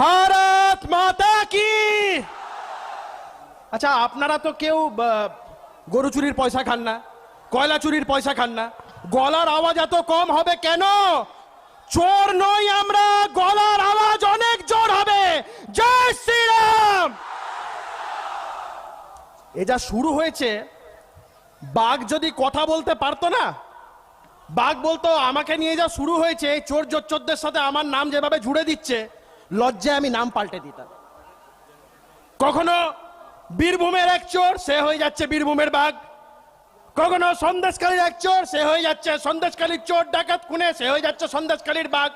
ভারত মাতা কি? আচ্ছা আপনারা তো কেউ গরু চুরির পয়সা খান না, কয়লা চুরির পয়সা খান না, গলার আওয়াজ এত কম হবে কেন? চোর নই আমরা, গলার আওয়াজ অনেক জোর হবে। জয় শ্রীরাম! এ যা শুরু হয়েছে, বাঘ যদি কথা বলতে পারতো না, বাঘ বলতো, আমাকে নিয়ে যা শুরু হয়েছে চোর জোচ্চোরদের সাথে আমার নাম যেভাবে জুড়ে দিচ্ছে লজ্জায় আমি নাম পাল্টে দিতাম। কখনো বীরভূমের এক চোর, সে হয়ে যাচ্ছে বীরভূমের বাঘ। কখনো সন্দেশকালীর এক চোর, সে হয়ে যাচ্ছে সন্দেশকালীর চোর, ডাকাত খুনে, সে হয়ে যাচ্ছে সন্দেশকালীর বাঘ।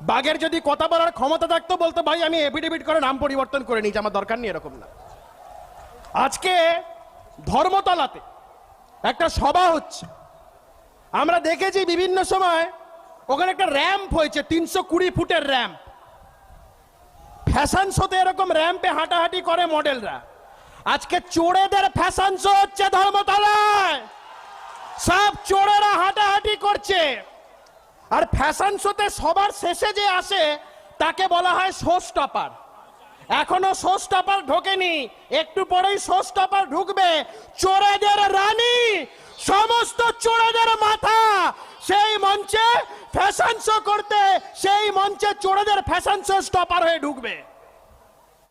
বাঘের যদি কথা বলার ক্ষমতা থাকতো, বলতো, ভাই, আমি এফিডেভিট করে নাম পরিবর্তন করে নিয়েছি, আমার দরকার নেই এরকম না। আজকে ধর্মতলাতে একটা সভা হচ্ছে। আমরা দেখেছি বিভিন্ন সময় ওখানে একটা র্যাম্প হয়েছে, তিনশো কুড়ি ফুটের র্যাম্প। ফ্যাশন শোতে এরকম র্যাম্পে হাঁটাহাঁটি করে মডেলরা। আজকে চোরেদের ফ্যাশন শো হচ্ছে ধর্মতলায়। সব চোরেরা হাঁটাহাঁটি করছে। আর ফ্যাশন শোতে সবার শেষে যে আসে, তাকে বলা হয় শো স্টপার। এখনও শো স্টপার ঢোকেনি, একটু পরেই শো স্টপার ঢুকবে। চোরেদের রানী, সমস্ত চোরেদের মঞ্চে ফ্যাশন শো করতে সেই মঞ্চে চোরেদের ফ্যাশন শো স্টপার হয়ে ঢুকবে।